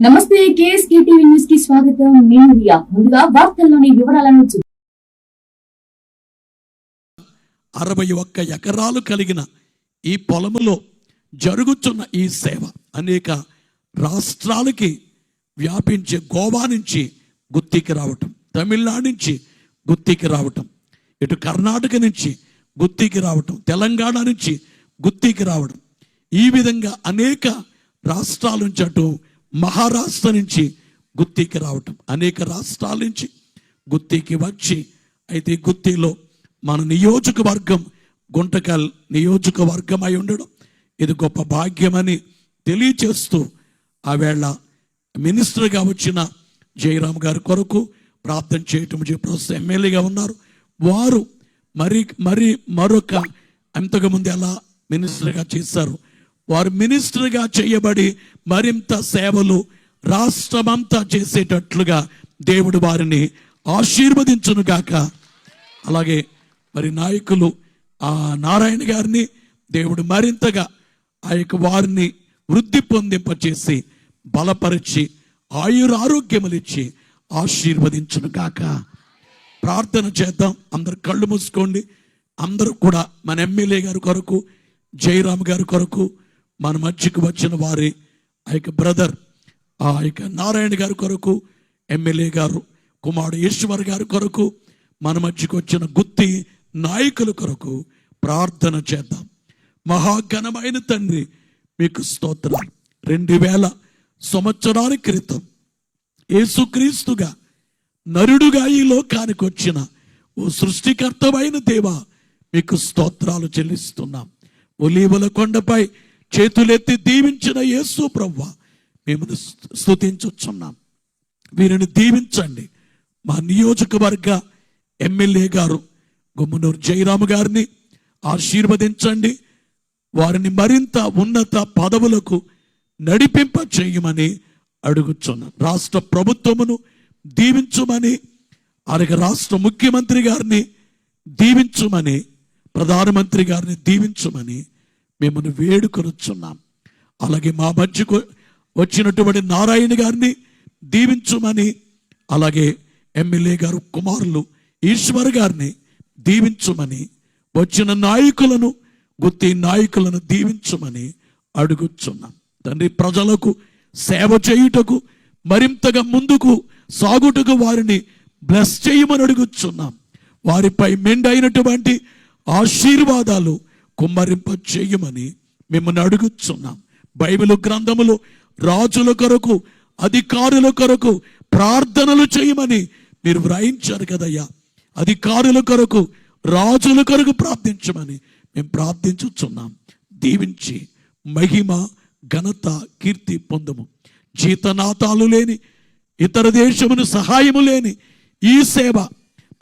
నమస్తే KSK TV న్యూస్కి స్వాగతం. నేను రియా. ముందుగా వార్తల్లోని వివరాలను అరవై ఒక్క ఎకరాలు కలిగిన ఈ పొలములో జరుగుతున్న ఈ సేవ అనేక రాష్ట్రాలకి వ్యాపించే గోవా నుంచి గుత్తికి రావటం తమిళనాడు నుంచి గుత్తికి రావటం ఇటు కర్ణాటక నుంచి గుత్తికి రావటం తెలంగాణ నుంచి గుత్తికి రావడం ఈ విధంగా అనేక రాష్ట్రాల నుంచి అటు మహారాష్ట్ర నుంచి గుత్తికి రావటం. అనేక రాష్ట్రాల నుంచి గుత్తికి వచ్చి అయితే గుత్తిలో మన నియోజకవర్గం గుంటకల్ నియోజకవర్గం అయి ఉండడం. ఇది గొప్ప భాగ్యమని తెలియచేస్తూ ఆవేళ మినిస్టర్గా వచ్చిన జయరామ్ గారి కొరకు ప్రార్థన చేయటం ప్రస్తుత ఎమ్మెల్యేగా ఉన్నారు. వారు మరి మరి మరొక అంతకుముందు ఎలా మినిస్టర్గా చేశారు? వారు మినిస్టర్గా చేయబడి మరింత సేవలు రాష్ట్రమంతా చేసేటట్లుగా దేవుడు వారిని ఆశీర్వదించును గాక. అలాగే మరి నాయకులు ఆ నారాయణ గారిని దేవుడు మరింతగా ఆ యొక్క వారిని వృద్ధి పొందింపచేసి బలపరిచి ఆయురారోగ్యములిచ్చి ఆశీర్వదించును గాక. ప్రార్థన చేద్దాం. అందరు కళ్ళు మూసుకోండి. అందరూ కూడా మన ఎమ్మెల్యే గారి కొరకు జయరామ్ గారి కొరకు మన మధ్యకు వచ్చిన వారి ఆ యొక్క బ్రదర్ ఆ యొక్క నారాయణ గారి కొరకు ఎమ్మెల్యే గారు కుమారుడు ఈశ్వర్ గారి కొరకు మన మధ్యకు వచ్చిన గుత్తి నాయకుల కొరకు ప్రార్థన చేద్దాం. మహాఘనమైన తండ్రి మీకు స్తోత్రం రెండు వేల సంవత్సరాల క్రితం యేసుక్రీస్తుగా నరుడుగా ఈ లోకానికి వచ్చిన ఓ సృష్టికర్తమైన దేవ మీకు స్తోత్రాలు చెల్లిస్తున్నాం. ఒలీవల కొండపై చేతులెత్తి దీవించిన యేసు ప్రవ్వ మేము స్తుతించుచున్నాం. వీరిని దీవించండి. మా నియోజకవర్గ ఎమ్మెల్యే గారు గుమ్మనూరు జయరాము గారిని ఆశీర్వదించండి. వారిని మరింత ఉన్నత పదవులకు నడిపింప చేయమని అడుగుచున్నాను రాష్ట్ర ప్రభుత్వమును దీవించుమని అలాగే రాష్ట్ర ముఖ్యమంత్రి గారిని దీవించుమని ప్రధానమంత్రి గారిని దీవించుమని మిమ్మల్ని వేడుకొనుచున్నాం. అలాగే మా మధ్యకు వచ్చినటువంటి నారాయణ గారిని దీవించుమని అలాగే ఎమ్మెల్యే గారు కుమారులు ఈశ్వర్ గారిని దీవించుమని వచ్చిన నాయకులను గుత్తి నాయకులను దీవించుమని అడుగుచున్నాం. తండ్రి ప్రజలకు సేవ చేయుటకు మరింతగా ముందుకు సాగుటకు వారిని బ్లెస్ చేయమని అడుగుచున్నాం. వారిపై మెండైనటువంటి ఆశీర్వాదాలు కుమ్మరింప చేయమని మిమ్మల్ని అడుగుచున్నాం. బైబిల్ గ్రంథములు రాజుల కొరకు అధికారుల కొరకు ప్రార్థనలు చేయమని మీరు వ్రాయించారు కదయ్యా. అధికారుల కొరకు రాజుల కొరకు ప్రార్థించమని మేము ప్రార్థించుచున్నాం. దీవించి మహిమ ఘనత కీర్తి పొందము. జీతనాతాలు లేని ఇతర దేశమును సహాయము లేని ఈ సేవ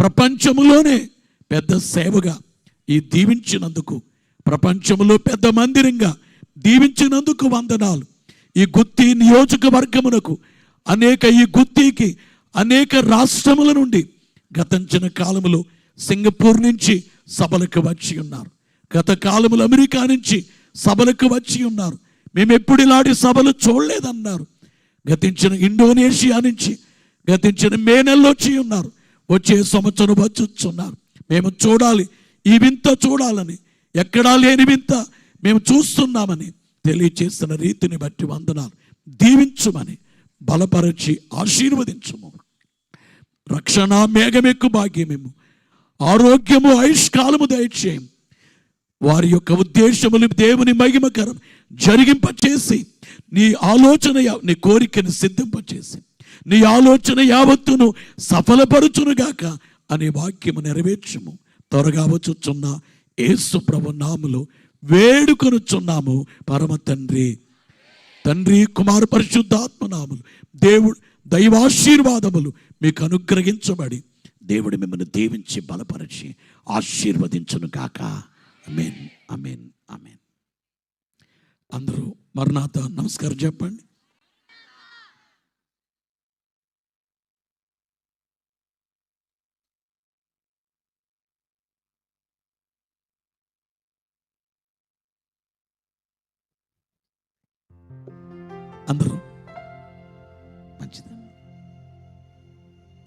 ప్రపంచములోనే పెద్ద సేవగా ఈ దీవించినందుకు ప్రపంచంలో పెద్ద మందిరంగా దీవించినందుకు వందనాలు. ఈ గుత్తి నియోజకవర్గమునకు అనేక ఈ గుత్తికి అనేక రాష్ట్రముల నుండి గతించిన కాలములో సింగపూర్ నుంచి సభలకు వచ్చి ఉన్నారు. గత కాలములు అమెరికా నుంచి సభలకు వచ్చి ఉన్నారు. మేము ఎప్పుడు ఇలాంటి సభలు చూడలేదన్నారు. గతించిన ఇండోనేషియా నుంచి గతించిన మే నెలలో వచ్చి ఉన్నారు. వచ్చే సంవత్సరం వచ్చున్నారు మేము చూడాలి. ఈ వింత చూడాలని ఎక్కడా లేని వింత మేము చూస్తున్నామని తెలియచేసిన రీతిని బట్టి వందనాలు. దీవించుమని బలపరచి ఆశీర్వదించుము. రక్షణ మేఘమెక్కు భాగ్యమేము ఆరోగ్యము ఆయుష్కాలము దయచేయం వారి యొక్క ఉద్దేశములు దేవుని మహిమకరం జరిగింపచేసి నీ ఆలోచన నీ కోరికను సిద్ధింపచేసి నీ ఆలోచన యావత్తును సఫలపరుచునుగాక అనే వాక్యము నెరవేర్చుము. త్వరగా వచ్చుచున్న యేసు ప్రభు నాములు వేడుకొనుచున్నాము. పరమ తండ్రి. తండ్రి కుమార పరిశుద్ధాత్మ నాములు దేవుడు దైవాశీర్వాదములు మీకు అనుగ్రహించబడి దేవుడు మిమ్మల్ని దీవించి బలపరిచి ఆశీర్వదించును గాక. అమేన్ అమేన్ అమేన్ అందరూ మరణాత నమస్కారం చెప్పండి. అందరూ మంచిది.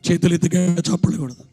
చేతులు ఎత్తుగా చప్పలు